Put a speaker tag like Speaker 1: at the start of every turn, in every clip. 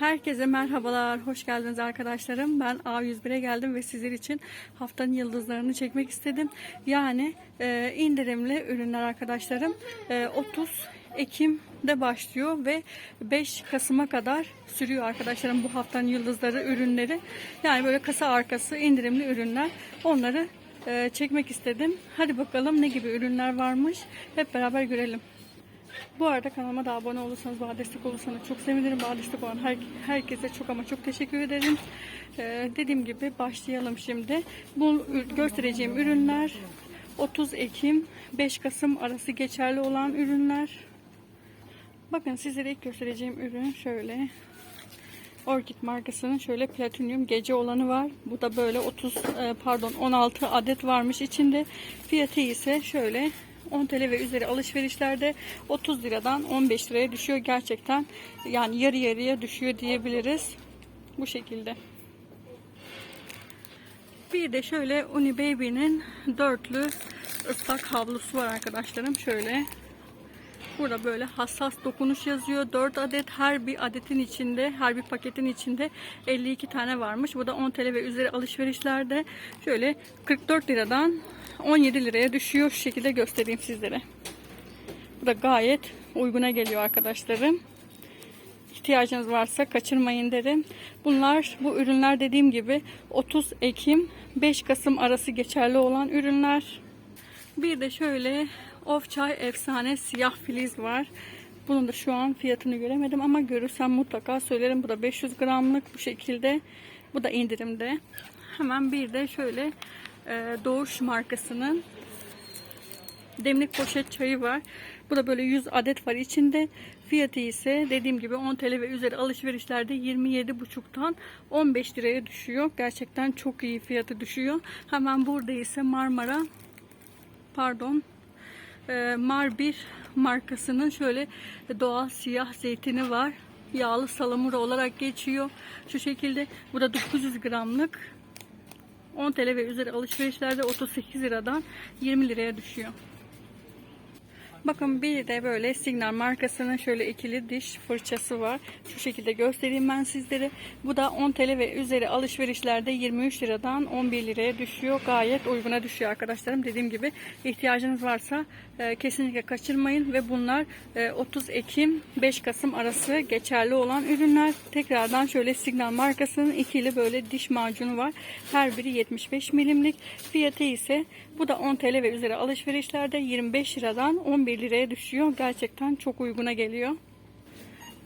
Speaker 1: Herkese merhabalar, hoş geldiniz arkadaşlarım. Ben A101'e geldim ve sizler için haftanın yıldızlarını çekmek istedim. Yani e, indirimli ürünler arkadaşlarım. E, 30 Ekim'de başlıyor ve 5 Kasım'a kadar sürüyor arkadaşlarım bu haftanın yıldızları ürünleri. Yani böyle kasa arkası indirimli ürünler. Onları e, çekmek istedim. Hadi bakalım ne gibi ürünler varmış. Hep beraber görelim. Bu arada kanalıma da abone olursanız, bana destek olursanız çok sevinirim. Bana destek olan her, herkese çok ama çok teşekkür ederim. Ee, dediğim gibi başlayalım şimdi. Bu göstereceğim ürünler 30 Ekim 5 Kasım arası geçerli olan ürünler. Bakın sizlere ilk göstereceğim ürün şöyle. Orchid markasının şöyle platinyum gece olanı var. Bu da böyle 30 e, pardon 16 adet varmış içinde. Fiyatı ise şöyle 10 TL ve üzeri alışverişlerde 30 liradan 15 liraya düşüyor gerçekten. Yani yarı yarıya düşüyor diyebiliriz. Bu şekilde. Bir de şöyle Uni Baby'nin dörtlü ıslak havlusu var arkadaşlarım. Şöyle Burada böyle hassas dokunuş yazıyor. 4 adet her bir adetin içinde, her bir paketin içinde 52 tane varmış. Bu da 10 TL ve üzeri alışverişlerde şöyle 44 liradan 17 liraya düşüyor. Şu şekilde göstereyim sizlere. Bu da gayet uyguna geliyor arkadaşlarım. İhtiyacınız varsa kaçırmayın derim. Bunlar bu ürünler dediğim gibi 30 Ekim 5 Kasım arası geçerli olan ürünler. Bir de şöyle Of Çay efsane siyah filiz var. Bunun da şu an fiyatını göremedim ama görürsem mutlaka söylerim. Bu da 500 gramlık bu şekilde. Bu da indirimde. Hemen bir de şöyle e, Doğuş markasının demlik poşet çayı var. Bu da böyle 100 adet var içinde. Fiyatı ise dediğim gibi 10 TL ve üzeri alışverişlerde 27,5'tan 15 liraya düşüyor. Gerçekten çok iyi fiyatı düşüyor. Hemen burada ise Marmara pardon Mar 1 markasının şöyle doğal siyah zeytini var. Yağlı salamura olarak geçiyor. Şu şekilde bu da 900 gramlık 10 TL ve üzeri alışverişlerde 38 liradan 20 liraya düşüyor. Bakın bir de böyle Signal markasının şöyle ikili diş fırçası var. Şu şekilde göstereyim ben sizlere. Bu da 10 TL ve üzeri alışverişlerde 23 liradan 11 liraya düşüyor. Gayet uyguna düşüyor arkadaşlarım. Dediğim gibi ihtiyacınız varsa e, kesinlikle kaçırmayın ve bunlar e, 30 Ekim 5 Kasım arası geçerli olan ürünler. Tekrardan şöyle Signal markasının ikili böyle diş macunu var. Her biri 75 milimlik. Fiyatı ise bu da 10 TL ve üzeri alışverişlerde 25 liradan 11 liraya düşüyor. Gerçekten çok uyguna geliyor.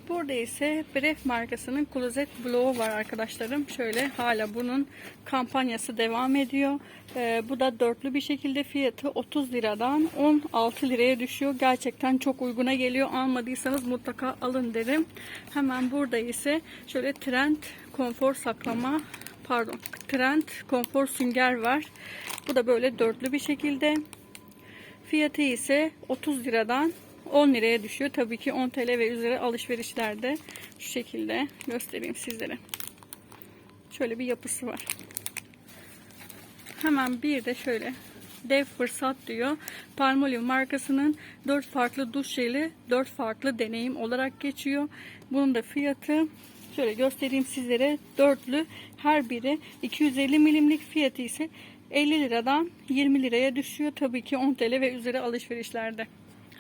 Speaker 1: Burada ise Bref markasının Closet Blow var arkadaşlarım. Şöyle hala bunun kampanyası devam ediyor. Ee, bu da dörtlü bir şekilde fiyatı 30 liradan 16 liraya düşüyor. Gerçekten çok uyguna geliyor. Almadıysanız mutlaka alın derim. Hemen burada ise şöyle Trend konfor saklama pardon Trend konfor sünger var. Bu da böyle dörtlü bir şekilde. Fiyatı ise 30 liradan 10 liraya düşüyor. Tabii ki 10 TL ve üzeri alışverişlerde şu şekilde göstereyim sizlere. Şöyle bir yapısı var. Hemen bir de şöyle dev fırsat diyor. Palmolive markasının 4 farklı duş jeli 4 farklı deneyim olarak geçiyor. Bunun da fiyatı şöyle göstereyim sizlere. Dörtlü her biri 250 milimlik fiyatı ise 50 liradan 20 liraya düşüyor. Tabii ki 10 TL ve üzeri alışverişlerde.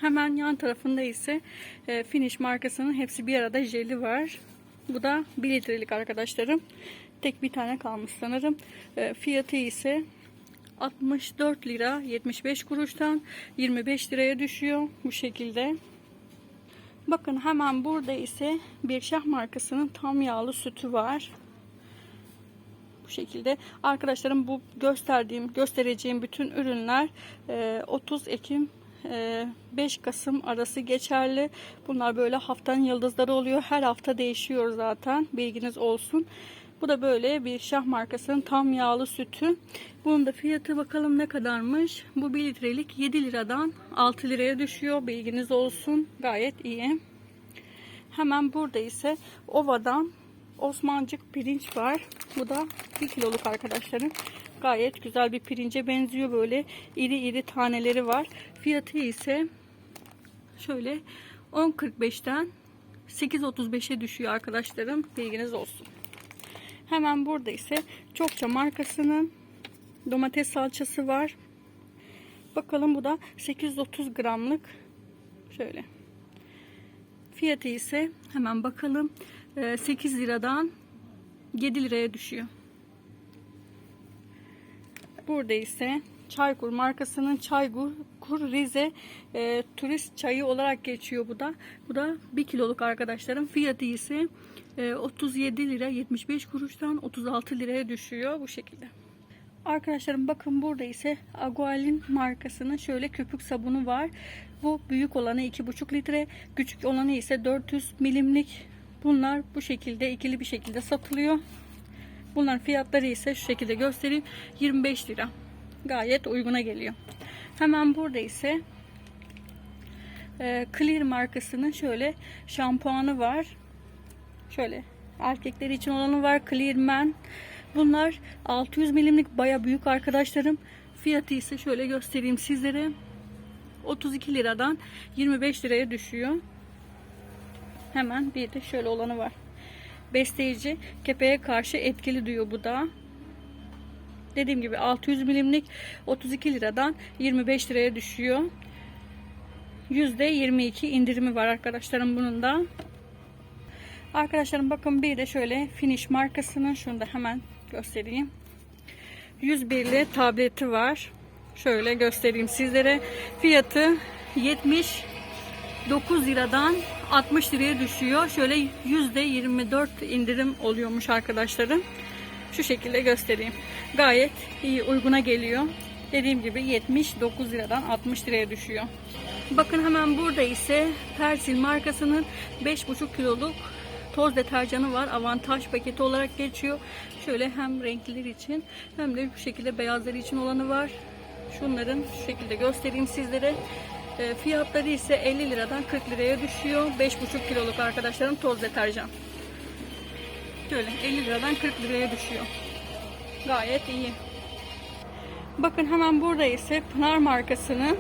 Speaker 1: Hemen yan tarafında ise e, Finish markasının hepsi bir arada jeli var. Bu da 1 litrelik arkadaşlarım. Tek bir tane kalmış sanırım. E, fiyatı ise 64 lira 75 kuruştan 25 liraya düşüyor bu şekilde. Bakın hemen burada ise Birşah markasının tam yağlı sütü var. Bu şekilde arkadaşlarım bu gösterdiğim göstereceğim bütün ürünler e, 30 Ekim e, 5 Kasım arası geçerli. Bunlar böyle haftanın yıldızları oluyor. Her hafta değişiyor zaten. Bilginiz olsun. Bu da böyle bir şah markasının tam yağlı sütü. Bunun da fiyatı bakalım ne kadarmış. Bu 1 litrelik 7 liradan 6 liraya düşüyor. Bilginiz olsun. Gayet iyi. Hemen burada ise Ova'dan Osmancık pirinç var. Bu da 1 kiloluk arkadaşlarım. Gayet güzel bir pirince benziyor. Böyle iri iri taneleri var. Fiyatı ise şöyle 10.45'ten 8.35'e düşüyor arkadaşlarım. Bilginiz olsun. Hemen burada ise çokça markasının domates salçası var. Bakalım bu da 830 gramlık. Şöyle. Fiyatı ise hemen bakalım. Ee, 8 liradan 7 liraya düşüyor. Burada ise Çaykur markasının Çaykur Kur Rize e, turist çayı olarak geçiyor bu da. Bu da 1 kiloluk arkadaşlarım. Fiyatı ise e, 37 lira 75 kuruştan 36 liraya düşüyor bu şekilde. Arkadaşlarım bakın burada ise Agualin markasının şöyle köpük sabunu var. Bu büyük olanı 2,5 litre, küçük olanı ise 400 milimlik. Bunlar bu şekilde ikili bir şekilde satılıyor. Bunların fiyatları ise şu şekilde göstereyim. 25 lira. Gayet uyguna geliyor. Hemen burada ise e, Clear markasının şöyle şampuanı var. Şöyle erkekler için olanı var. Clear Men. Bunlar 600 milimlik baya büyük arkadaşlarım. Fiyatı ise şöyle göstereyim sizlere. 32 liradan 25 liraya düşüyor. Hemen bir de şöyle olanı var. Besleyici kepeğe karşı etkili diyor bu da. Dediğim gibi 600 milimlik 32 liradan 25 liraya düşüyor. %22 indirimi var arkadaşlarım bunun da. Arkadaşlarım bakın bir de şöyle Finish markasının şunu da hemen göstereyim. 101'li tableti var. Şöyle göstereyim sizlere. Fiyatı 79 liradan 60 liraya düşüyor. Şöyle %24 indirim oluyormuş arkadaşlarım. Şu şekilde göstereyim. Gayet iyi uyguna geliyor. Dediğim gibi 79 liradan 60 liraya düşüyor. Bakın hemen burada ise Persil markasının 5,5 kiloluk toz deterjanı var. Avantaj paketi olarak geçiyor. Şöyle hem renkliler için hem de bu şekilde beyazları için olanı var. Şunların şu şekilde göstereyim sizlere. E, fiyatları ise 50 liradan 40 liraya düşüyor. 5,5 kiloluk arkadaşlarım toz deterjan. Şöyle 50 liradan 40 liraya düşüyor. Gayet iyi. Bakın hemen burada ise Pınar markasının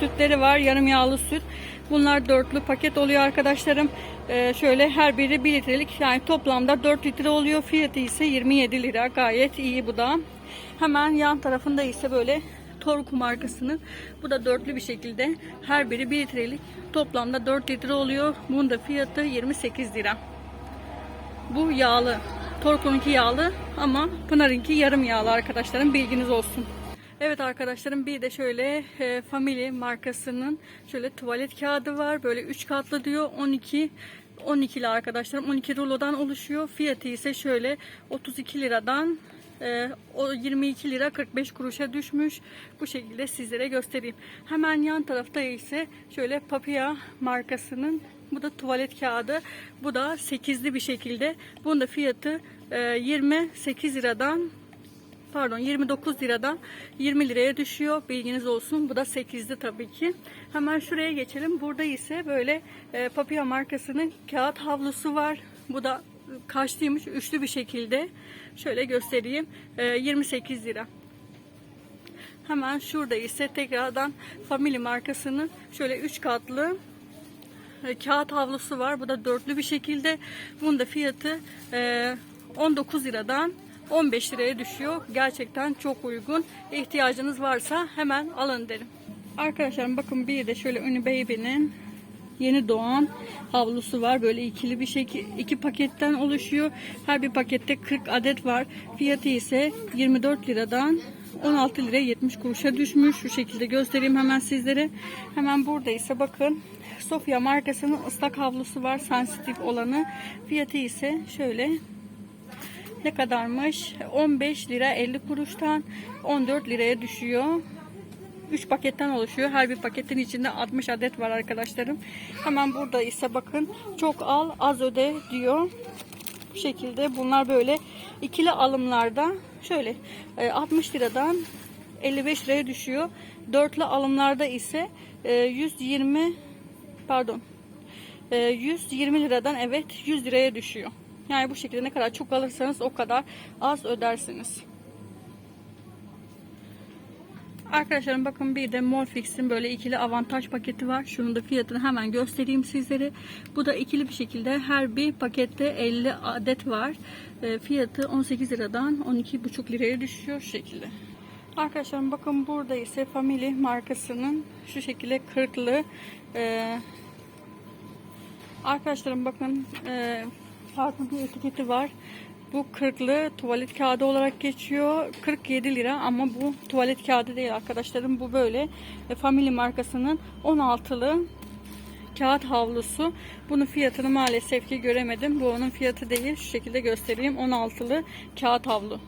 Speaker 1: sütleri var. Yarım yağlı süt. Bunlar dörtlü paket oluyor arkadaşlarım. Ee, şöyle her biri 1 litrelik yani toplamda 4 litre oluyor. Fiyatı ise 27 lira. Gayet iyi bu da. Hemen yan tarafında ise böyle Torku markasının. Bu da dörtlü bir şekilde. Her biri 1 litrelik. Toplamda 4 litre oluyor. Bunun da fiyatı 28 lira. Bu yağlı. Torku'nunki yağlı ama Pınar'ınki yarım yağlı arkadaşlarım bilginiz olsun. Evet arkadaşlarım bir de şöyle e, Family markasının şöyle tuvalet kağıdı var. Böyle 3 katlı diyor. 12 12'li arkadaşlarım 12 rulodan oluşuyor. Fiyatı ise şöyle 32 liradan e, o 22 lira 45 kuruşa düşmüş. Bu şekilde sizlere göstereyim. Hemen yan tarafta ise şöyle Papia markasının bu da tuvalet kağıdı. Bu da 8'li bir şekilde. Bunun da fiyatı e, 28 liradan pardon 29 liradan 20 liraya düşüyor. Bilginiz olsun. Bu da 8'li tabii ki. Hemen şuraya geçelim. Burada ise böyle e, Papia markasının kağıt havlusu var. Bu da kaçlıymış? Üçlü bir şekilde. Şöyle göstereyim. E, 28 lira. Hemen şurada ise tekrardan Family markasının şöyle 3 katlı e, kağıt havlusu var. Bu da dörtlü bir şekilde. Bunun da fiyatı e, 19 liradan 15 liraya düşüyor. Gerçekten çok uygun. İhtiyacınız varsa hemen alın derim. Arkadaşlar bakın bir de şöyle Uni Baby'nin yeni doğan havlusu var. Böyle ikili bir şekil iki paketten oluşuyor. Her bir pakette 40 adet var. Fiyatı ise 24 liradan 16 liraya 70 kuruşa düşmüş. Şu şekilde göstereyim hemen sizlere. Hemen burada ise bakın Sofia markasının ıslak havlusu var. Sensitif olanı. Fiyatı ise şöyle ne kadarmış? 15 lira 50 kuruştan 14 liraya düşüyor. 3 paketten oluşuyor. Her bir paketin içinde 60 adet var arkadaşlarım. Hemen burada ise bakın çok al az öde diyor. Bu şekilde bunlar böyle ikili alımlarda şöyle 60 liradan 55 liraya düşüyor. Dörtlü alımlarda ise 120 pardon 120 liradan evet 100 liraya düşüyor. Yani bu şekilde ne kadar çok alırsanız o kadar az ödersiniz. Arkadaşlarım bakın bir de Morfix'in böyle ikili avantaj paketi var. Şunun da fiyatını hemen göstereyim sizlere. Bu da ikili bir şekilde her bir pakette 50 adet var. E, fiyatı 18 liradan 12,5 liraya düşüyor şekilde. Arkadaşlarım bakın burada ise Family markasının şu şekilde kırklı e, Arkadaşlarım bakın e, farklı bir etiketi var. Bu kırklı tuvalet kağıdı olarak geçiyor. 47 lira ama bu tuvalet kağıdı değil arkadaşlarım. Bu böyle Family markasının 16'lı kağıt havlusu. Bunun fiyatını maalesef ki göremedim. Bu onun fiyatı değil. Şu şekilde göstereyim. 16'lı kağıt havlu.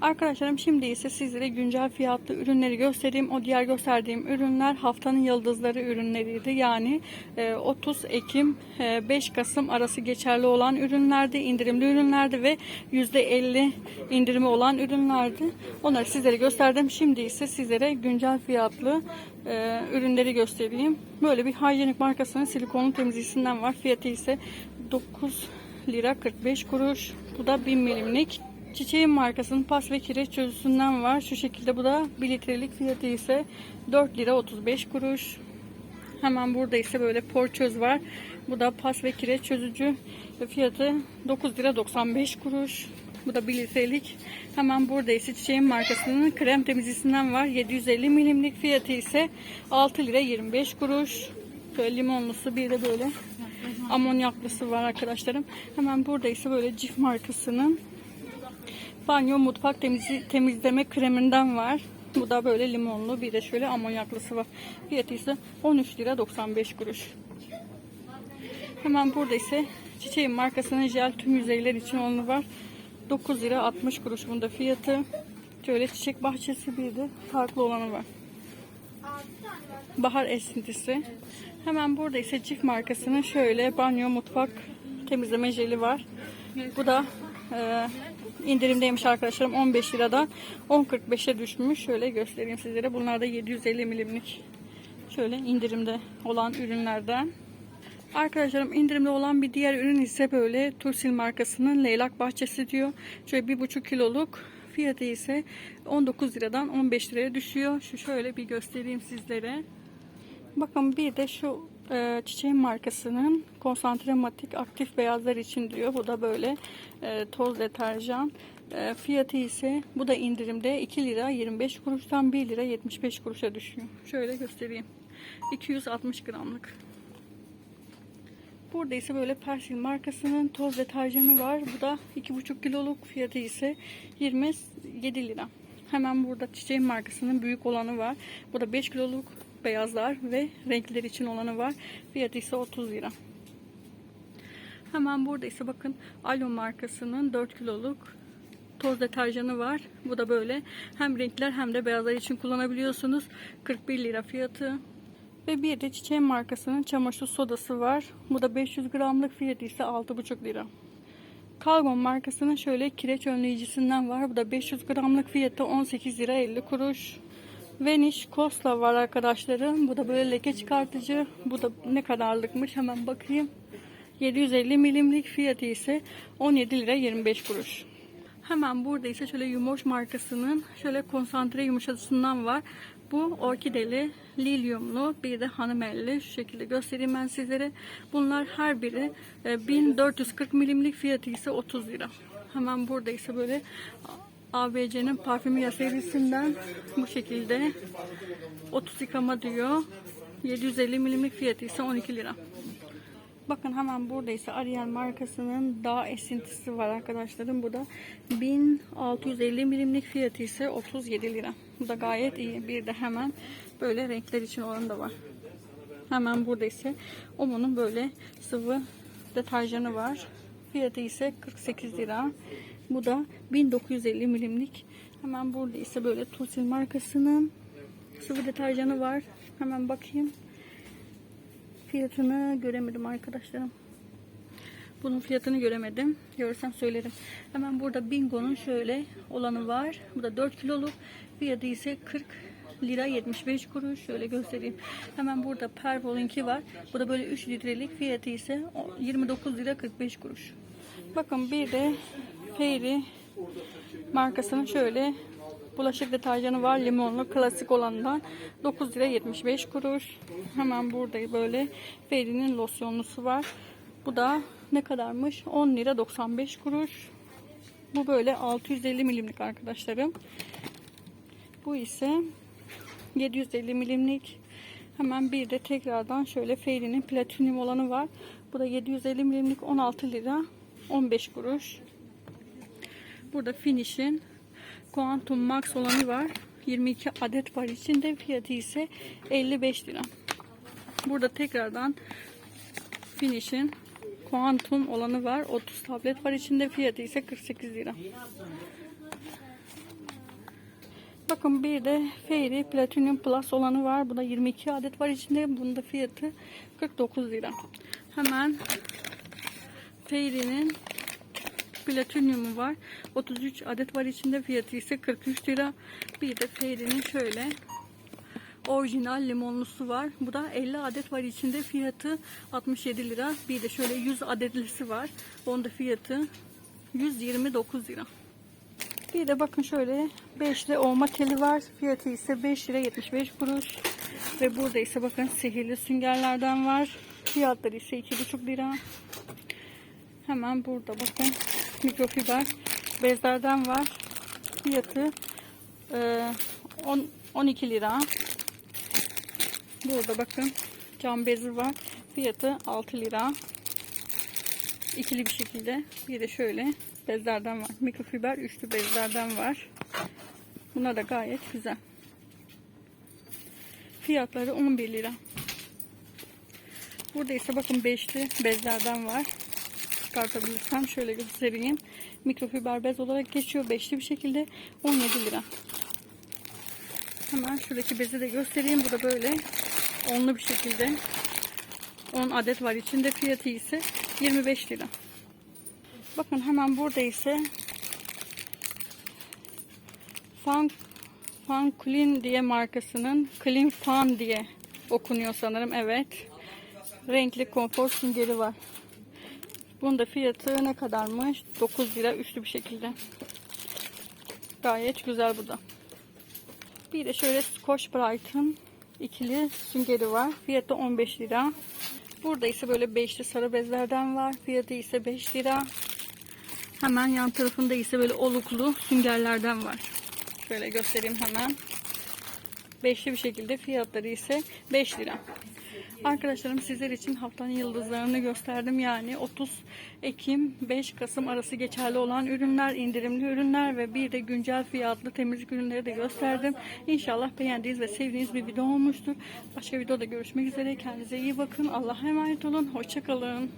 Speaker 1: Arkadaşlarım şimdi ise sizlere güncel fiyatlı ürünleri göstereyim. O diğer gösterdiğim ürünler haftanın yıldızları ürünleriydi. Yani e, 30 Ekim e, 5 Kasım arası geçerli olan ürünlerdi. indirimli ürünlerdi ve %50 indirimi olan ürünlerdi. Onları sizlere gösterdim. Şimdi ise sizlere güncel fiyatlı e, ürünleri göstereyim. Böyle bir hijyenik markasının silikonlu temizleyicisinden var. Fiyatı ise 9 lira 45 kuruş. Bu da 1000 milimlik. Çiçeğin markasının pas ve kireç çözüsünden var. Şu şekilde bu da 1 litrelik fiyatı ise 4 lira 35 kuruş. Hemen burada ise böyle porçöz var. Bu da pas ve kireç çözücü fiyatı 9 lira 95 kuruş. Bu da 1 litrelik. Hemen burada ise çiçeğin markasının krem temizlisinden var. 750 milimlik fiyatı ise 6 lira 25 kuruş. Böyle limonlusu bir de böyle amonyaklısı var arkadaşlarım. Hemen burada ise böyle Cif markasının banyo mutfak temizli, temizleme kreminden var. Bu da böyle limonlu bir de şöyle amonyaklısı var. Fiyatı ise 13 lira 95 kuruş. Hemen burada ise çiçeğin markasının jel tüm yüzeyler için olanı var. 9 lira 60 kuruş bunda fiyatı. Şöyle çiçek bahçesi bir de farklı olanı var. Bahar esintisi. Hemen burada ise Cif markasının şöyle banyo mutfak temizleme jeli var. Bu da e, indirimdeymiş arkadaşlarım 15 liradan 10.45'e düşmüş. Şöyle göstereyim sizlere. Bunlar da 750 milimlik şöyle indirimde olan ürünlerden. Arkadaşlarım indirimde olan bir diğer ürün ise böyle Tursil markasının leylak bahçesi diyor. Şöyle 1,5 kiloluk fiyatı ise 19 liradan 15 liraya düşüyor. Şu şöyle bir göstereyim sizlere. Bakın bir de şu e, çiçeğin markasının konsantre matik aktif beyazlar için diyor. Bu da böyle e, toz deterjan. E, fiyatı ise bu da indirimde 2 lira 25 kuruştan 1 lira 75 kuruşa düşüyor. Şöyle göstereyim. 260 gramlık. Burada ise böyle Persil markasının toz deterjanı var. Bu da 2,5 kiloluk fiyatı ise 27 lira. Hemen burada çiçeğin markasının büyük olanı var. Bu da 5 kiloluk beyazlar ve renkler için olanı var. Fiyatı ise 30 lira. Hemen burada ise bakın Alo markasının 4 kiloluk toz deterjanı var. Bu da böyle hem renkler hem de beyazlar için kullanabiliyorsunuz. 41 lira fiyatı. Ve bir de çiçeğin markasının çamaşır sodası var. Bu da 500 gramlık fiyatı ise 6,5 lira. Kalgon markasının şöyle kireç önleyicisinden var. Bu da 500 gramlık fiyatı 18 lira 50 kuruş. Vanish Kosla var arkadaşlarım. Bu da böyle leke çıkartıcı. Bu da ne kadarlıkmış hemen bakayım. 750 milimlik fiyatı ise 17 lira 25 kuruş. Hemen burada ise şöyle Yumoş markasının şöyle konsantre yumuşatıcısından var. Bu orkideli, lilyumlu, bir de hanımelli. Şu şekilde göstereyim ben sizlere. Bunlar her biri e, 1440 milimlik fiyatı ise 30 lira. Hemen burada ise böyle ABC'nin parfümüya serisinden bu şekilde 30 yıkama diyor. 750 milimlik fiyatı ise 12 lira. Bakın hemen burada ise Ariel markasının dağ esintisi var arkadaşlarım. Bu da 1650 milimlik fiyatı ise 37 lira. Bu da gayet iyi. Bir de hemen böyle renkler için olan da var. Hemen burada ise Omo'nun böyle sıvı deterjanı var. Fiyatı ise 48 lira. Bu da 1950 milimlik. Hemen burada ise böyle Tusil markasının sıvı deterjanı var. Hemen bakayım. Fiyatını göremedim arkadaşlarım. Bunun fiyatını göremedim. Görsem söylerim. Hemen burada Bingo'nun şöyle olanı var. Bu da 4 kiloluk. Fiyatı ise 40 lira 75 kuruş. Şöyle göstereyim. Hemen burada Pervol'inki var. Bu da böyle 3 litrelik. Fiyatı ise 29 lira 45 kuruş. Bakın bir de Fairy markasının şöyle bulaşık deterjanı var. Limonlu klasik olandan 9 lira 75 kuruş. Hemen burada böyle Fairy'nin losyonlusu var. Bu da ne kadarmış? 10 lira 95 kuruş. Bu böyle 650 milimlik arkadaşlarım. Bu ise 750 milimlik. Hemen bir de tekrardan şöyle Fairy'nin platinyum olanı var. Bu da 750 milimlik 16 lira 15 kuruş. Burada Finish'in Quantum Max olanı var. 22 adet var içinde. Fiyatı ise 55 lira. Burada tekrardan Finish'in Quantum olanı var. 30 tablet var içinde. Fiyatı ise 48 lira. Bakın bir de Fairy Platinum Plus olanı var. Bu da 22 adet var içinde. Bunun da fiyatı 49 lira. Hemen Fairy'nin Platinum'u var. 33 adet var içinde. Fiyatı ise 43 lira. Bir de Fairy'nin şöyle orijinal limonlusu var. Bu da 50 adet var içinde. Fiyatı 67 lira. Bir de şöyle 100 adetlisi var. Onun da fiyatı 129 lira. Bir de bakın şöyle beşli olma teli var. Fiyatı ise 5 lira 75 kuruş. Ve burada ise bakın sihirli süngerlerden var. Fiyatları ise 2,5 lira. Hemen burada bakın mikrofiber bezlerden var. Fiyatı e, 10, 12 lira. Burada bakın cam bezi var. Fiyatı 6 lira. İkili bir şekilde. Bir de şöyle bezlerden var. Mikrofiber üçlü bezlerden var. Bunlar da gayet güzel. Fiyatları 11 lira. Burada ise bakın beşli bezlerden var. Çıkartabilirsem şöyle göstereyim. Mikrofiber bez olarak geçiyor. Beşli bir şekilde 17 lira. Hemen şuradaki bezi de göstereyim. Bu da böyle onlu bir şekilde 10 adet var içinde. Fiyatı ise 25 lira. Bakın hemen burada ise Fan, Fan Clean diye markasının Clean Fan diye okunuyor sanırım. Evet. Renkli konfor süngeri var. Bunun da fiyatı ne kadarmış? 9 lira üçlü bir şekilde. Gayet güzel bu da. Bir de şöyle Scotch Brite'ın ikili süngeri var. Fiyatı 15 lira. Burada ise böyle beşli sarı bezlerden var. Fiyatı ise 5 lira. Hemen yan tarafında ise böyle oluklu süngerlerden var. Şöyle göstereyim hemen. Beşli bir şekilde fiyatları ise 5 lira. Arkadaşlarım sizler için haftanın yıldızlarını gösterdim. Yani 30 Ekim 5 Kasım arası geçerli olan ürünler, indirimli ürünler ve bir de güncel fiyatlı temizlik ürünleri de gösterdim. İnşallah beğendiğiniz ve sevdiğiniz bir video olmuştur. Başka videoda görüşmek üzere. Kendinize iyi bakın. Allah'a emanet olun. Hoşçakalın.